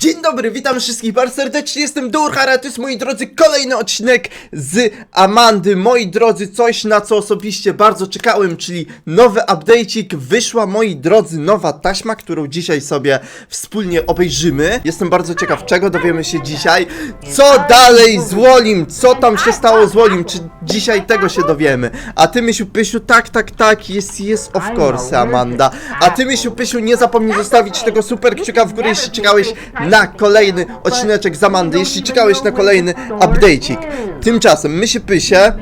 Dzień dobry, witam wszystkich bardzo serdecznie, jestem Durhara, to jest moi drodzy kolejny odcinek z Amandy. Moi drodzy, coś na co osobiście bardzo czekałem, czyli nowy update'ik. Wyszła, moi drodzy, nowa taśma, którą dzisiaj sobie wspólnie obejrzymy. Jestem bardzo ciekaw, czego dowiemy się dzisiaj. Co dalej z Wolim? Co tam się stało z Wolim? Czy dzisiaj tego się dowiemy? A ty, Mysiu Pysiu, tak, tak, tak, jest, jest of course, Amanda. A ty, Mysiu Pysiu, nie zapomnij zostawić tego super kciuka w górę, jeśli czekałeś na kolejny odcineczek z Amandy, jeśli czekałeś na kolejny update'ik. Tymczasem, my się pysie,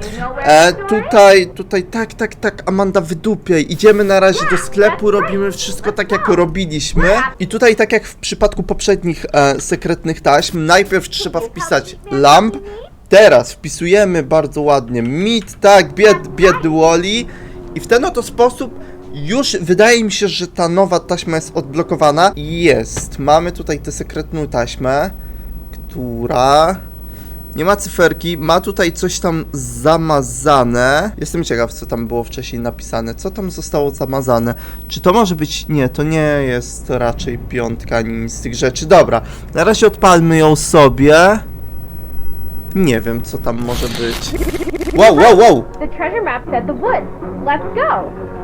e, tutaj, tutaj, tak, tak, tak, Amanda wydupiej, idziemy na razie do sklepu, robimy wszystko tak jak robiliśmy. I tutaj tak jak w przypadku poprzednich e, sekretnych taśm, najpierw trzeba wpisać lamp, teraz wpisujemy bardzo ładnie mit, tak, bied, biedny Wally i w ten oto sposób już wydaje mi się, że ta nowa taśma jest odblokowana. Jest. Mamy tutaj tę sekretną taśmę, która nie ma cyferki, ma tutaj coś tam zamazane. Jestem ciekaw, co tam było wcześniej napisane. Co tam zostało zamazane? Czy to może być... Nie, to nie jest raczej piątka ani nic z tych rzeczy. Dobra, na razie odpalmy ją sobie. Nie wiem, co tam może być. Wow, wow, wow! The treasure map said the woods. Let's go.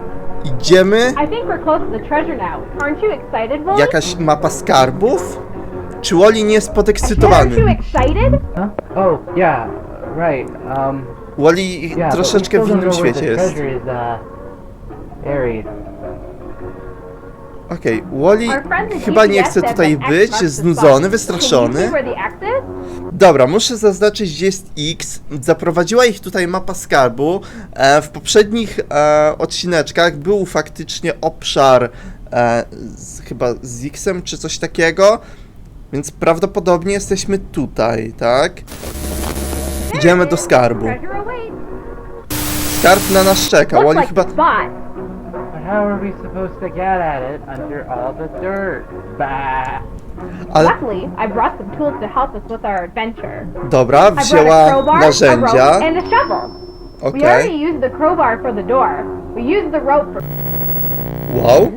Idziemy. I think we're close to the treasure now. Aren't you excited, Wooly? Jakaś mapa skarbów? Czy Wally nie jest Aren't you podekscytowany? excited? Huh? Oh, yeah, right. Um, Wally yeah. but we troszeczkę still w don't innym know where świecie jest. treasure is, uh, buried. Okej, Wally friend the chyba nie chce tutaj być, znudzony, wystraszony. Dobra, muszę zaznaczyć, gdzie jest X. Zaprowadziła ich tutaj mapa skarbu. E, w poprzednich e, odcineczkach był faktycznie obszar e, z, chyba z X-em czy coś takiego. Więc prawdopodobnie jesteśmy tutaj, tak? Idziemy do skarbu. Skarb na nas czeka. Wally chyba... how are we supposed to get at it under all the dirt? Bah! Ale Luckily, I brought some tools to help us with our adventure. dobra, I brought a wzięła crowbar, a narzędzia. rope, and a shovel. We Okej. already used the crowbar for the door. We used the rope for... Wow.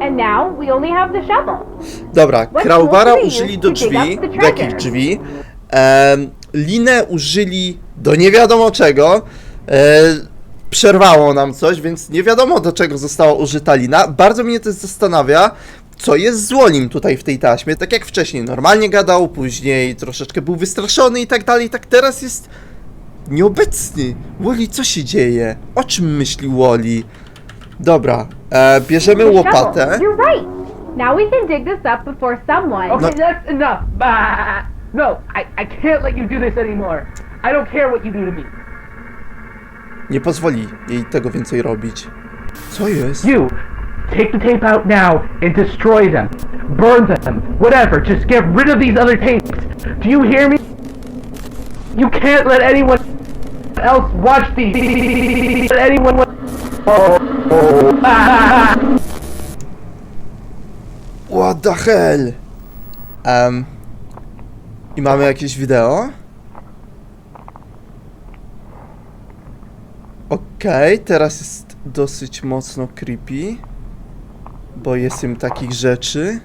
And now, we only have the shovel. Dobra, What Kraubara tools do we użyli use do to dig drzwi. up the Do jakich treasure? drzwi? Em, linę użyli do nie wiadomo czego. E, przerwało nam coś, więc nie wiadomo do czego została użyta lina. Bardzo mnie też zastanawia, co jest z Wolim tutaj w tej taśmie. Tak jak wcześniej, normalnie gadał, później troszeczkę był wystraszony i tak dalej. Tak teraz jest nieobecny. Woli, co się dzieje? O czym myśli Woli? Dobra, e, bierzemy łopatę. shovel. You're right. Now we can dig this up before someone... Okay, that's enough! Bah! No, I, I can't let you do this anymore. I don't care what you do to me. Nie pozwoli jej tego więcej robić. Co jest? You, take the tape out now and destroy them. Burn them. Whatever, just get rid of these other tapes. Do you hear me? You can't let anyone else watch these. Let anyone Oh, oh. Ah. What the hell? Em. I mamy jakieś wideo? Okej, teraz jest dosyć mocno creepy. Bo jest im takich rzeczy.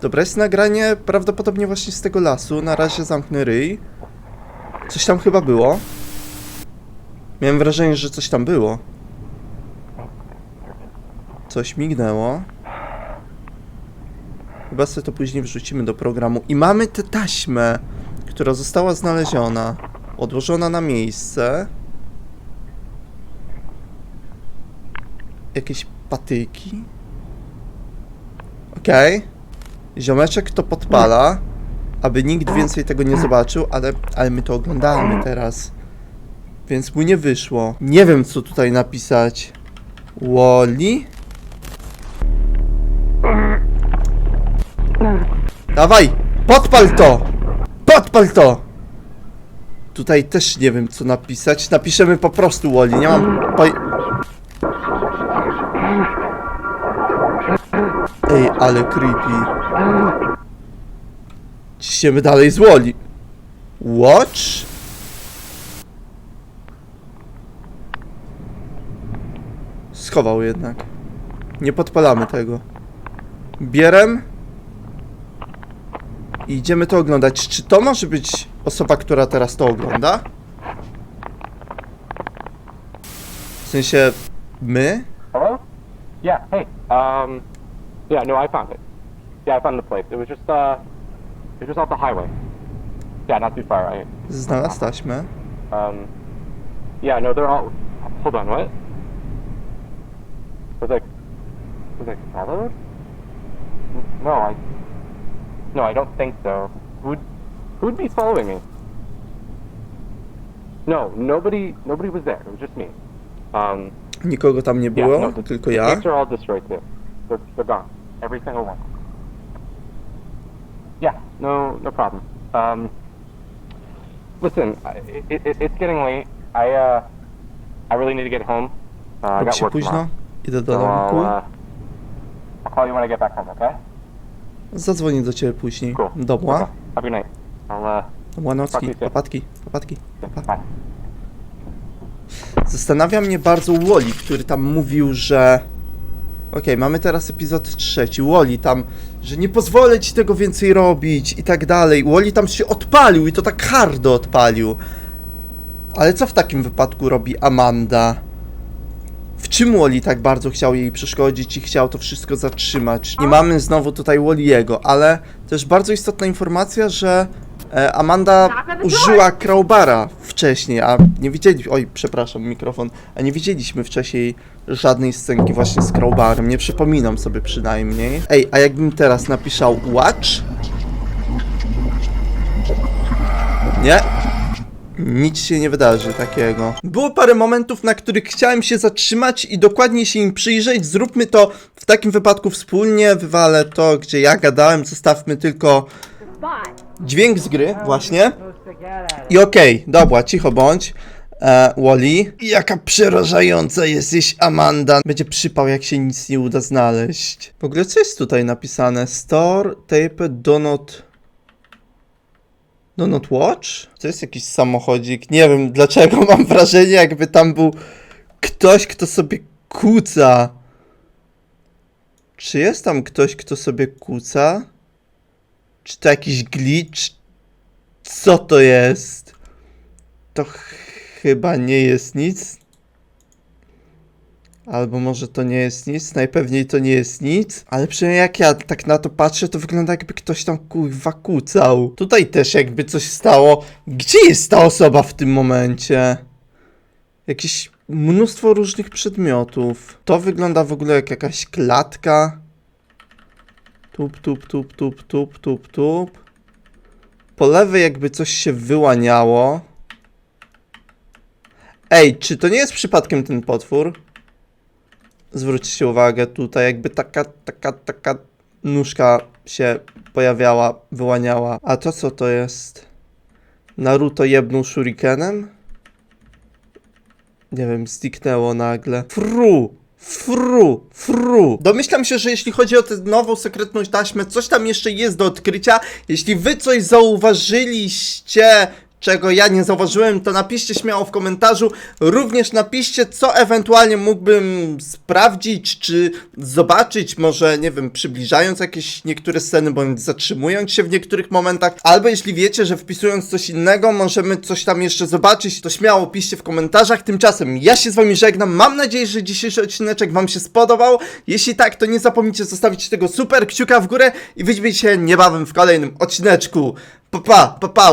Dobra, jest nagranie prawdopodobnie właśnie z tego lasu. Na razie zamknę ryj. Coś tam chyba było. Miałem wrażenie, że coś tam było. Coś mignęło. Chyba sobie to później wrzucimy do programu. I mamy tę taśmę, która została znaleziona, odłożona na miejsce. Jakieś patyki. Okej. Ziomeczek to podpala, aby nikt więcej tego nie zobaczył, ale, ale my to oglądamy teraz. Więc mu nie wyszło. Nie wiem, co tutaj napisać. Wally? Dawaj! Podpal to! Podpal to! Tutaj też nie wiem co napisać. Napiszemy po prostu Wally, nie mam Ej, ale creepy. Ciśniemy dalej z Wally. Watch? Schował jednak. Nie podpalamy tego. Bierem? I idziemy to oglądać. Czy to może być osoba, która teraz to ogląda? W sensie my? Hello? Yeah, hey. Um, yeah, no, I found it. Yeah, I found the place. It was just, uh, it was just off the highway. Yeah, not too far. I, Znalazł taśmę. um, yeah, no, they're all. Hold on, what? Was I, was I followed? N- No, I. No, I don't think so. Who'd, who'd be following me? No, nobody, nobody was there. It was just me. Um, Nikogo tam nie Yeah, było, no, the, tylko the ja. tapes are all destroyed too. They're, they're gone. Every single one. Yeah, no, no problem. Um, listen, I- it, it, it's getting late. I, uh, I really need to get home. Uh, I Robi got się work późno. Idę do So I'll, domku. uh, I'll call you when I get back home, okay? Zadzwonię do ciebie później. Cool. Dobra. Okay. Have a good night. I'll, uh, Dobra nocki. Papatki. Papatki. Papatki. Pa. bye. Zastanawia mnie bardzo Wally, który tam mówił, że. Okej, mamy teraz epizod trzeci. Wally tam, że nie pozwolę ci tego więcej robić i tak dalej. Wally tam się odpalił i to tak hardo odpalił. Ale co w takim wypadku robi Amanda? W czym Wally tak bardzo chciał jej przeszkodzić i chciał to wszystko zatrzymać? Nie mamy znowu tutaj Wally'ego, ale też bardzo istotna informacja, że e, Amanda użyła crowbara wcześniej, a nie widzieliśmy, oj, przepraszam, mikrofon, a nie widzieliśmy wcześniej żadnej scenki właśnie z crowbarem, nie przypominam sobie przynajmniej. Ej, a jakbym teraz napisał watch? Nie? Nic się nie wydarzy takiego. Było parę momentów, na których chciałem się zatrzymać i dokładnie się im przyjrzeć. Zróbmy to w takim wypadku wspólnie. Wywalę to, gdzie ja gadałem. Zostawmy tylko dźwięk z gry, właśnie. I okej, dobra, cicho bądź. E, Wally. Jaka przerażająca jesteś, Amanda. Będzie przypał, jak się nic nie uda znaleźć. W ogóle co jest tutaj napisane? Store, tape, do not... Do not watch? To jest jakiś samochodzik. Nie wiem dlaczego, mam wrażenie, jakby tam był ktoś, kto sobie kuca. Czy jest tam ktoś, kto sobie kuca? Czy to jakiś glitch? Co to jest? To ch- chyba nie jest nic. Albo może to nie jest nic, najpewniej to nie jest nic, ale przynajmniej jak ja tak na to patrzę, to wygląda jakby ktoś tam kurwa kucał. Tutaj też jakby coś stało. Gdzie jest ta osoba w tym momencie? Jakieś mnóstwo różnych przedmiotów. To wygląda w ogóle jak jakaś klatka. Tup, tup, tup, tup, tup, tup, tup. Po lewej jakby coś się wyłaniało. Ej, czy to nie jest przypadkiem ten potwór? Zwróćcie uwagę, tutaj jakby taka, taka, taka nóżka się pojawiała, wyłaniała. A to co to jest? Naruto jebnął shurikenem? Nie wiem, zniknęło nagle. Fru! Fru! Fru! Domyślam się, że jeśli chodzi o tę nową sekretną taśmę, coś tam jeszcze jest do odkrycia. Jeśli wy coś zauważyliście, czego ja nie zauważyłem, to napiszcie śmiało w komentarzu. Również napiszcie, co ewentualnie mógłbym sprawdzić, czy zobaczyć, może, nie wiem, przybliżając jakieś niektóre sceny, bądź zatrzymując się w niektórych momentach. Albo jeśli wiecie, że wpisując coś innego, możemy coś tam jeszcze zobaczyć, to śmiało piszcie w komentarzach. Tymczasem ja się z wami żegnam. Mam nadzieję, że dzisiejszy odcineczek wam się spodobał. Jeśli tak, to nie zapomnijcie zostawić tego super kciuka w górę i widzimy się niebawem w kolejnym odcineczku. Pa, pa, pa, pa.